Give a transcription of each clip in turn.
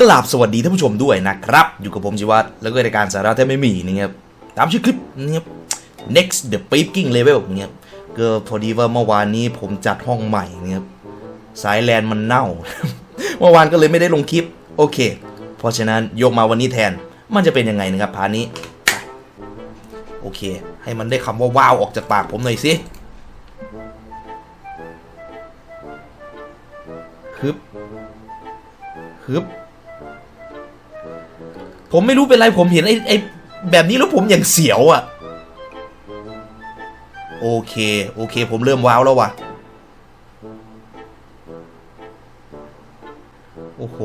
กราบสวัสดีท่านผู้ชมด้วยนะครับ อยู่กับผมจิวัตแล้วก็รายการสาระแท้ไม่มีนะครับตามชื่อคลิปนะครับ next the peaking level นะครับก็พอดีว่าเมื่อวานนี้ผมจัดห้องใหม่นะครับสายแลนมันเน่า เมื่อวานก็เลยไม่ได้ลงคลิป โอเค เพราะฉะนั้นยกมาวันนี้แทนมันจะเป็นยังไงนะครับพานี้ โอเค ให้มันได้คำว่าว้าวออกจากปากผมหน่อยสิฮึบฮึบ ผมไม่รู้เป็นไรผมเห็นไอ้ไอ้แบบนี้แล้วผมอย่างเสียวอะ่ะ โอเค โอเค ผมเริ่มว้าวแล้วว่ะ โอ้โห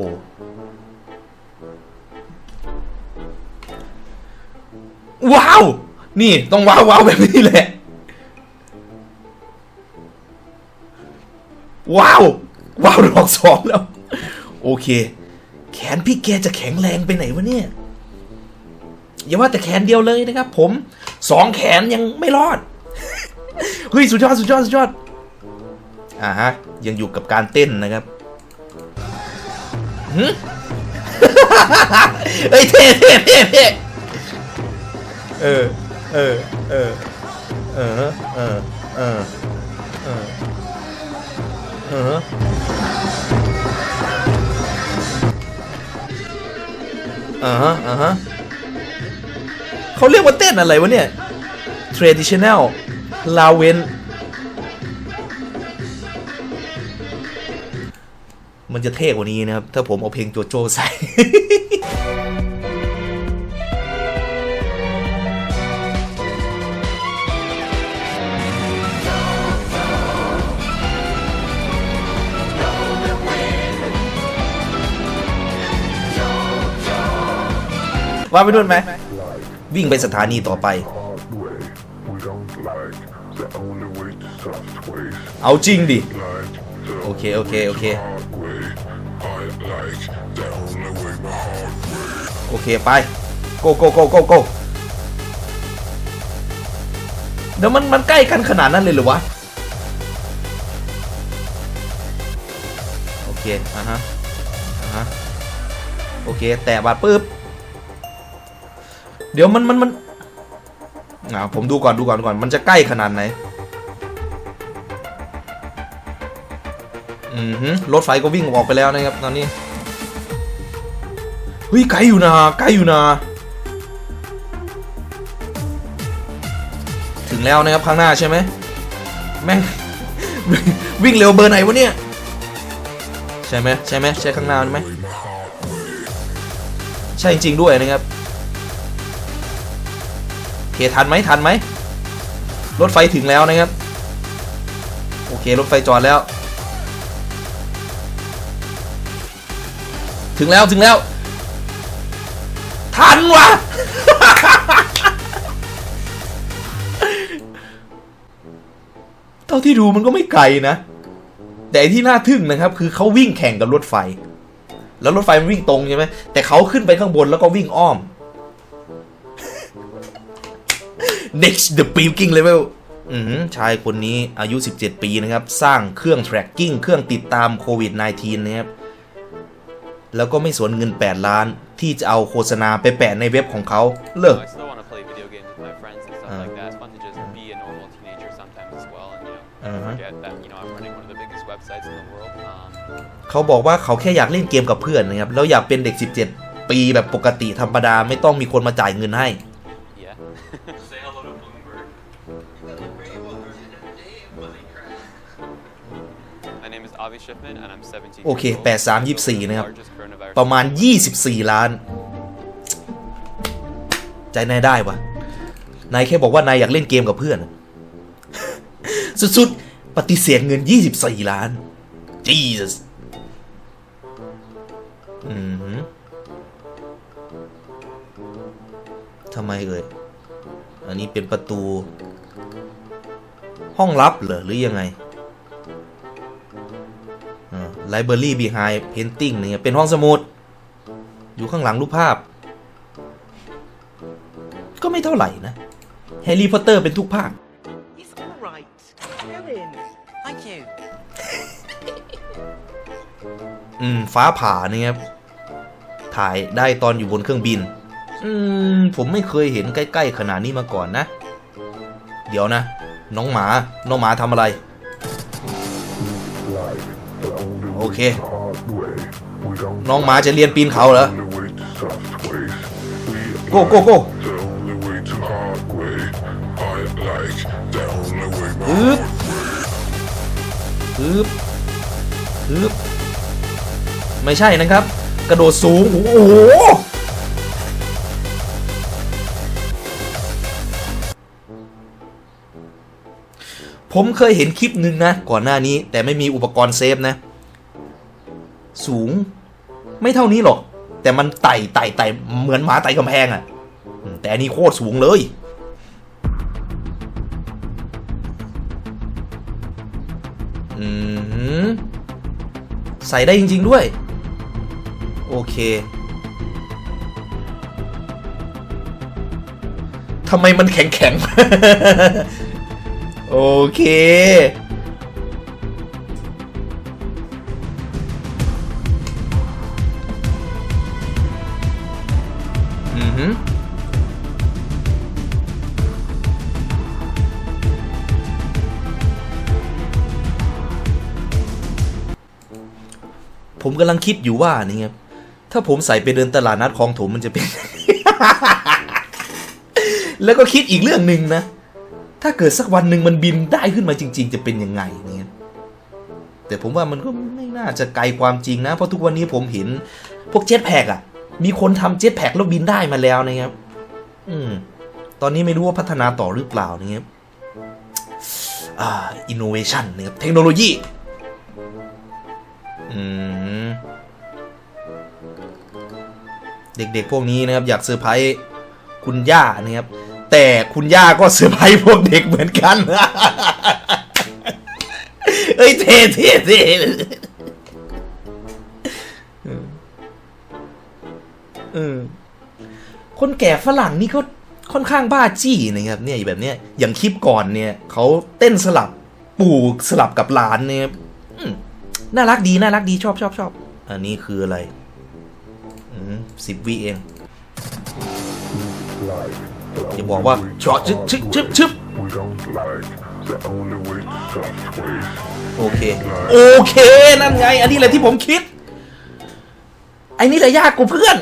ว้าว นี่ต้องว้าวว้าวแบบนี้แหละ ว้าว ว้าวดอกสองแล้ว โอเค แขนพี่แกจะแข็งแรงไปไหนวะเนี่ย อย่าว่าแต่แขนเดียวเลยนะครับ ผมสองแขนยังไม่รอด เฮ้ย สุดยอด สุดยอด สุดยอด อ่าฮะ ยังอยู่กับการเต้นนะครับหึเฮ้ยเท่เท่เท่เท่เออ เออ เออ เออ เออ เออ เออ อ่าฮะอ่าฮะเขาเรียกว่าเต้นอะไรวะเนี่ย traditional ลาเวนมันจะเท่กว่านี้นะครับ ถ้าผมเอาเพลงโจโจใส่ ว่าไปด้วยไหม วิ่งไปสถานีต่อไป hard way. We don't like the only way to soft ways. เอาจริงดิ Like the โอเค โอเค โอเค hard way. I like the only way, my hard way. โอเค ไป โกโกโกโกโกเดี๋ยวมันมันใกล้กันขนาดนั้นเลยเหรือวะ โอเค อะฮะ อะฮะ โอเค แตะบาดปุ๊บ เดี๋ยวมันมันมันอ่าผมดูก่อนดูก่อนก่อนมันจะใกล้ขนาดไหนอือฮึรถไฟก็วิ่งออกไปแล้วนะครับตอนนี้เฮ้ยไกลอยู่นะไกลอยู่นะถึงแล้วนะครับข้างหน้าใช่ไหมแม่งวิ่งเร็วเบอร์ไหนวะเนี่ยใช่ไหมใช่ไหมใช่ข้างหน้าไหมใช่จริงด้วยนะครับ เคทันไหมทันไหมรถไฟถึงแล้วนะครับ โอเครถไฟจอดแล้ว ถึงแล้วถึงแล้ว ทันวะเท่าที่ดูมันก็ไม่ไกลนะ แต่อ้ที่น่าทึ่งนะครับ คือเขาวิ่งแข่งกับรถไฟ แล้วรถไฟมันวิ่งตรงใช่ไหมแต่เขาขึ้นไปข้างบนแล้วก็วิ่งอ้อม next the peaking level อือหือชายคนนี้อายุ 17 ปีนะครับ สร้างเครื่อง tracking เครื่องติดตามโควิด -19 นะครับ แล้วก็ไม่สวนเงิน 8 ล้านที่จะเอาโฆษณาไปแปะในเว็บของเขาเลิก I still want to play video games with my friends and stuff Uh, like that. It's fun to just be a normal teenager sometimes as well, and you know, Uh-huh. forget that you know I'm running one of the biggest websites in the world. Um, เขาบอกว่าเขาแค่อยากเล่นเกมกับเพื่อนนะครับ แล้วอยากเป็นเด็ก 17 ปีแบบปกติธรรมดาไม่ต้องมีคนมาจ่ายเงินให้ โอเค years old. 8 3 24 นะครับ Largest coronavirus ประมาณ 24 ล้าน ใจนายได้ปะนายแค่บอกว่านายอยากเล่นเกมกับเพื่อน สุดๆ ปฏิเสธเงิน 24 ล้าน Jesus อืมหือทำไมเอ่ย อันนี้เป็นประตู ห้องลับเหรอ หรือยังไง Library behind painting เนี่ยเป็นห้องสมุด อยู่ข้างหลังรูปภาพ ก็ไม่เท่าไหร่นะ แฮร์รี่พอตเตอร์เป็นทุกภาค It's all right. Go in. Thank you. อืม ฟ้าผ่าเนี่ยครับ ถ่ายได้ตอนอยู่บนเครื่องบิน อืม ผมไม่เคยเห็นใกล้ ๆ ขนาดนี้มาก่อนนะ เดี๋ยวนะ น้องหมา น้องหมาทำอะไร Like the only way Okay. to hard way. We don't น้องหมาจะเรียนปีนเขาเหรอ the only way to soft ways. We Go, go, go. The only way to hard way. I like the only way. ฮึบฮึบฮึบไม่ใช่นะครับ กระโดดสูง โอ้โห ผมเคยเห็นคลิปหนึ่งนะ ก่อนหน้านี้แต่ไม่มีอุปกรณ์เซฟนะ สูงไม่เท่านี้หรอก แต่มันไต่ไต่ไต่เหมือนหมาไต่กำแพงอะ่ะ แต่อันนี้โคตรสูงเลยอืมใส่ได้จริง ๆ ด้วย โอเคทำไมมันแข็งๆ โอเค อือหือผมกำลังคิดอยู่ว่านี่ครับ ถ้าผมใส่ไปเดินตลาดนัดคลองถมมันจะเป็น แล้วก็คิดอีกเรื่องหนึ่งนะ ถ้าเกิดสักวันหนึ่งมันบินได้ขึ้นมาจริง ๆ จะเป็นยังไงเนี่ยแต่ผมว่ามันก็ไม่น่าจะไกลความจริงนะ เพราะทุกวันนี้ผมเห็น พวกเจ็ตแพกอะมีคนทำเจ็ตแพกแล้วบินได้มาแล้วนะครับ อืม ตอนนี้ไม่รู้ว่าพัฒนาต่อหรือเปล่านะครับอ่าอินโนเวชันนะครับ เทคโนโลยี อืม เด็กๆพวกนี้นะครับ อยากเซอร์ไพรส์คุณย่านะครับ แต่คุณย่าก็เซอร์ไพรส์พวกเด็กเหมือนกันเอ้ยเท่เท่เท่คนแก่ฝรั่งนี่ก็ค่อนข้างบ้าจี้นะครับ เนี่ยแบบเนี้ยอย่างคลิปก่อนเนี่ยเขาเต้นสลับปู่สลับกับหลานเนี่ยน่ารักดีน่ารักดีชอบชอบชอบอันนี้คืออะไรสิบวิเอง Life. อย่า only บอกว่า way to ชอชึบ hard ชึบชึบ way. ชึบ We don't like the only way to soft ways. โอเค โอเค นั่นไง อันนี้แหละที่ผมคิด ไอ้นี่แหละยากกว่าเพื่อน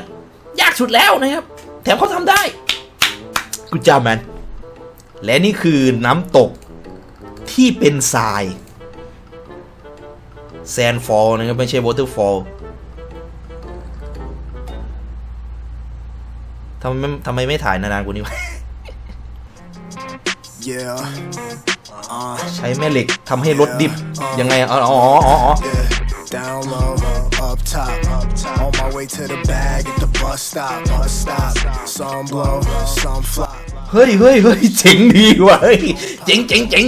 ยากสุดแล้วนะครับ แถมเขาทำได้กูจ้าแมนและนี่คือน้ำตกที่เป็นทรายแซนฟอลนะครับ ไม่ใช่วอเตอร์ฟอล ทำไมไม่ทำไมไม่ถ่ายนานๆกว่านี้วะ Yeah. Uh, ใช้แม่เหล็กทำให้รถดิบ ยังไงอะอ๋ออ๋ออ๋ออ๋อ yeah. Down low, up top. On my way to the bag at the bus stop. Bus stop. Some blow, some flop. เฮ้ยเฮ้ยเฮ้ยเจ๋งดีว่ะเฮ้ยเจ๋งเจ๋งเจ๋ง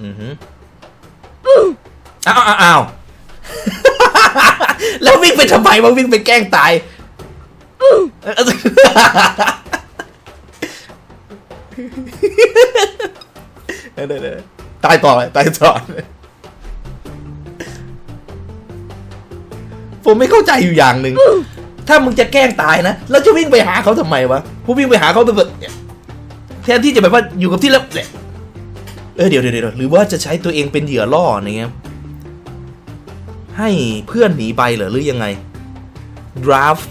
อือหืออ้าวอ้าวอ้าวแล้ วิ่งไปทำไมวะวิ่งไปแกล้งตายเดี๋ยวเดตายต่อไปตายต่อผมไม่เข้าใจอยู่อย่างหนึ่ง ถ้ามึงจะแกล้งตายนะแล้วจะวิ่งไปหาเขาทำไมวะผู้วิ่งไปหาเขาแบบแทนที่จะแบบว่าอยู่กับที่แล้วเออเดี๋ยวเดี๋ยวหรือว่าจะใช้ตัวเองเป็นเหยื่อล่อนะครับ ให้เพื่อนหนีไปเหรอหรือยังไง draft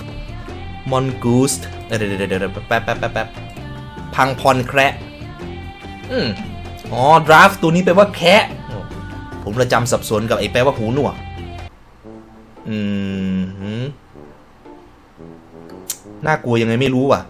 mongoose เดี๋ยวเดี๋ยวเดี๋ยวแป๊บแป๊บแป๊บแป๊บพังพรแคระอืมอ๋อ draft ตัวนี้แปลว่าแคะผมประจำสับสนกับไอ้แปลว่าหูหนวก อืมน่ากลัวยังไงไม่รู้ว่ะ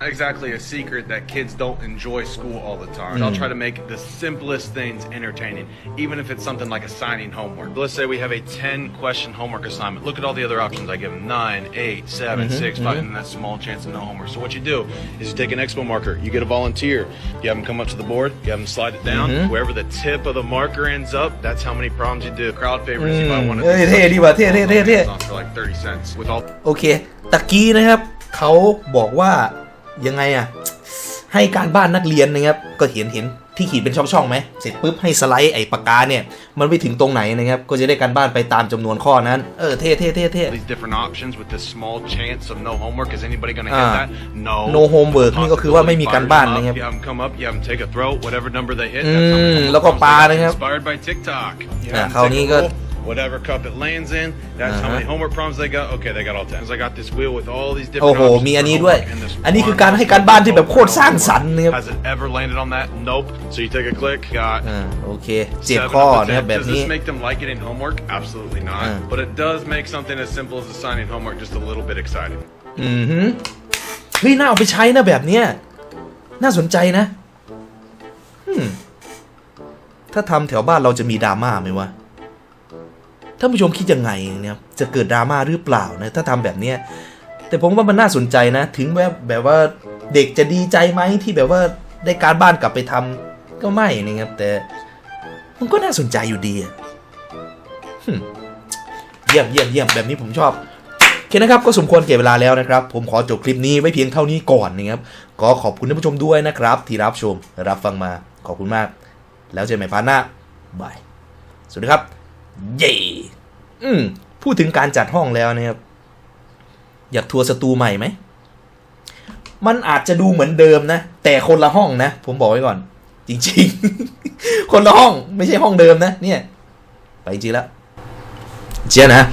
exactly a secret that kids don't enjoy school all the time. I'll try to make the simplest things entertaining, even if it's something like assigning homework. Let's say we have a 10 question homework assignment. Look at all the other options. I give them 9, 8, 7, 6, 5, and that's small chance of no homework. So what you do is you take an expo marker, you get a volunteer, you have them come up to the board, you have them slide it down. Wherever the tip of the marker ends up, that's how many problems you do. Crowd favorites, you buy one of Hey, these hey, đi vào, thế, thế, thế, thế. Amazon for like 30 cents. With all โอเค ตะกี้นะครับ เขาบอกว่า ยังไงอะให้การบ้านนักเรียนนะครับก็เห็นเห็นที่ขีดเป็นช่องๆไหมเสร็จปุ๊บให้สไลด์ไอ้ปากกาเนี่ยมันไปถึงตรงไหนนะครับก็จะได้การบ้านไปตามจำนวนข้อนั้นเออเท่เท่เท่เท่ these different options with this small chance of no homework. Is anybody going to Ah. hit that? No. No homework นี่ก็คือว่าไม่มีการบ้าน Fire 'em นะครับ up, You have them come up. You have them take a throw. Whatever number they hit. อื That's how many ม homework แล้วก็ problems ปลา they got. นะครับ Inspired by TikTok. You อ่า have คราว them นี้ take ก็ a roll, Whatever cup it lands in, that's how many homework problems they got. Okay, they got all 10. I got this wheel with all these โอ้ different โห options มีอัน for นี้ด้วย homework and this อันนี้คือ one การให้การบ้านที่แบบโคตรสร้างสรรค์นะครับ Has it ever landed on that? Nope. So you take a click, got อ่าโอเคเจ็ด Seven ข้อ out of นะครับ 10. แบบ Does นี้ this make them like getting homework? Absolutely not. Uh. But it does make something as simple as assigning homework just a little bit exciting. อือหือเฮ้ยน่าเอาไปใช้นะแบบเนี้ยน่าสนใจนะอืมถ้าทำแถวบ้านเราจะมีดราม่าไหมวะ ท่านผู้ชมคิดยังไงเนี่ยจะเกิดดราม่าหรือเปล่านะถ้าทำแบบเนี้ยแต่ผมว่ามันน่าสนใจนะ ถึงแบบแบบว่าเด็กจะดีใจไหมที่แบบว่าได้การบ้านกลับไปทำก็ไม่นะครับแต่มันก็น่าสนใจอยู่ดีอะเยี่ยมเยี่ยมเยี่ยมแบบนี้ผมชอบโอเคนะครับก็สมควรเก็บเวลาแล้วนะครับ ผมขอจบคลิปนี้ไว้เพียงเท่านี้ก่อนนะครับก็ขอบคุณท่านผู้ชมด้วยนะครับ ที่รับชมรับฟังมาขอบคุณมาก แล้วเจอกันใหม่พาร์ทหน้าบายสวัสดีครับ เย่ อืมพูดถึงการจัดห้องแล้วนะครับ อยากทัวร์สตูใหม่ไหม มันอาจจะดูเหมือนเดิมนะ แต่คนละห้องนะ ผมบอกไว้ก่อน จริง ๆ คนละห้องไม่ใช่ห้องเดิมนะ เนี่ย ไปจริงแล้วเจียนะ